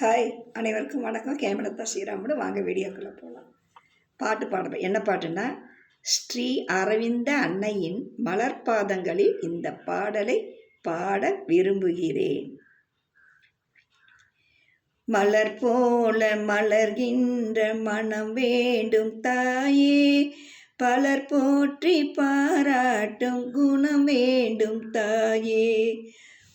Hi அனைவருக்கும் வணக்கம். கேமரத்தா ஸ்ரீராமோடு வாங்க வீடியோக்குள்ளே போகலாம் பாட்டு பாட என்ன பாட்டுன்னா ஸ்ரீ அரவிந்த அன்னையின் மலர்பாதங்களில் இந்த பாடலை பாட விரும்புகிறேன். மலர் போல மலர்கின்ற மனம் வேண்டும் தாயே. பலர் போற்றி பாராட்டும் குணம் வேண்டும் தாயே.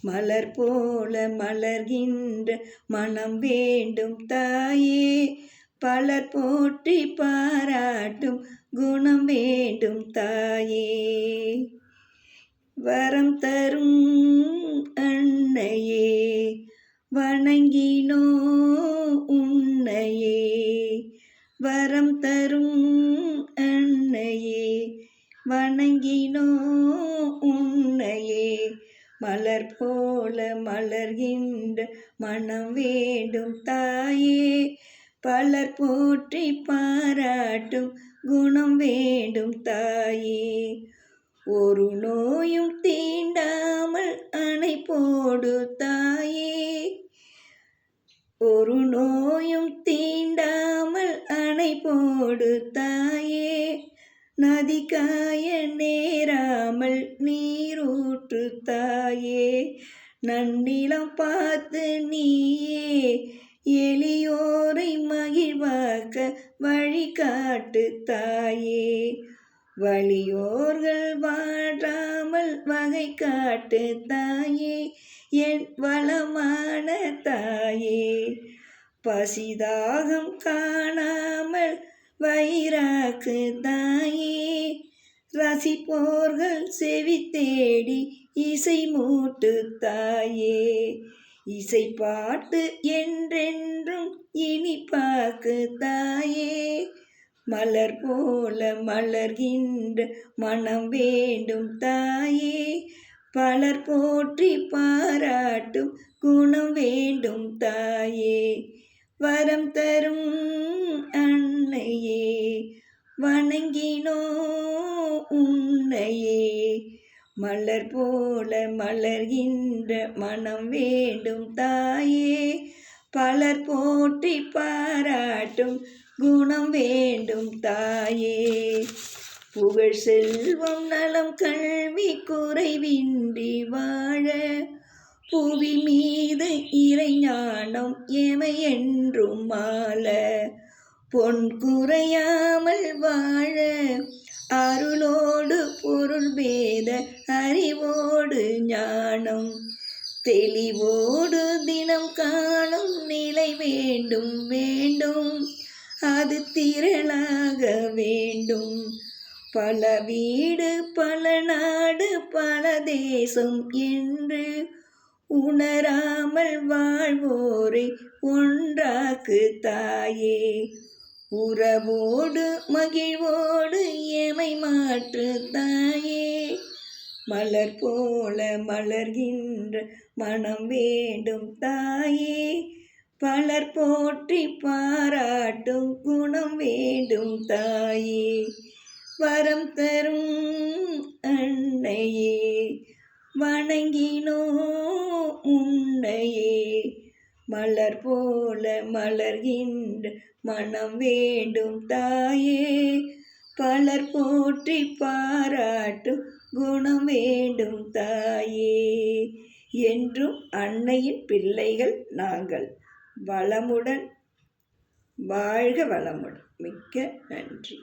மலர் போல மலர்கின்ற மனம் வேண்டும் தாயே. பலர் போற்றி பாராட்டும் குணம் வேண்டும் தாயே. வரம் தரும் அன்னையே வணங்கினோ உன்னையே. வரம் தரும் அன்னையே வணங்கினோ உன்னையே மலர் போல மலர்கின்ற மனம் வேண்டும் தாயே பலர் போற்றி பாராட்டும் குணம் வேண்டும் தாயே. ஒரு நோயும் தீண்டாமல் அணை போடு தாயே. ஒரு நோயும் தீண்டாமல் அணை போடு தாயே நதிக்காய நேராமல் நீரூற்று தாயே நன்னிலம் பார்த்து நீயே எளியோரை மகிழ்வாக்க வழிகாட்டு தாயே வழியோர்கள் வாழாமல் வகை காட்டு தாயே என் வளமான தாயே. பசிதாகம் காணாமல் வைராக்கு தாயே ரசிப்போர்கள் செவி தேடி இசை மூட்டு தாயே இசை பாட்டு என்றென்றும் இனிப்பாக்கு தாயே மலர் போல மலர்கின்ற மனம் வேண்டும் தாயே. பலர் போற்றி பாராட்டும் குணம் வேண்டும் தாயே. வரம் தரும் அன்னையே வணங்கினோ உன்னையே. மலர் போல மலர்கின்ற மனம் வேண்டும் தாயே பலர் போற்றி பாராட்டும் குணம் வேண்டும் தாயே. புகழ் செல்வம் நலம் கல்வி குறைவின்றி வாழ புவி மீது மனம் எமை என்றும் மால பொன் குறையாமல் வாழ. அருளோடு பொருள் பேத அறிவோடு ஞானம். தெளிவோடு தினம் காணும் நிலை வேண்டும் வேண்டும். அது திரளாக வேண்டும். பல வீடு பல நாடு பல தேசம் என்று உணராமல் வாழ்வோரை ஒன்றாக்கு தாயே. உறவோடு மகிழ்வோடு எமை மாற்று தாயே. மலர் போல மலர்கின்ற மனம் வேண்டும் தாயே. பலர் போற்றி பாராட்டும் குணம் வேண்டும் தாயே. வரம் தரும் போல மலர்கின்ற மனம் வேண்டும் தாயே. பலர் போற்றி பாராட்டும் குணம் வேண்டும் தாயே. என்றும் அன்னையின் பிள்ளைகள் நாங்கள் வளமுடன் வாழ்க வளமுடன். மிக்க நன்றி.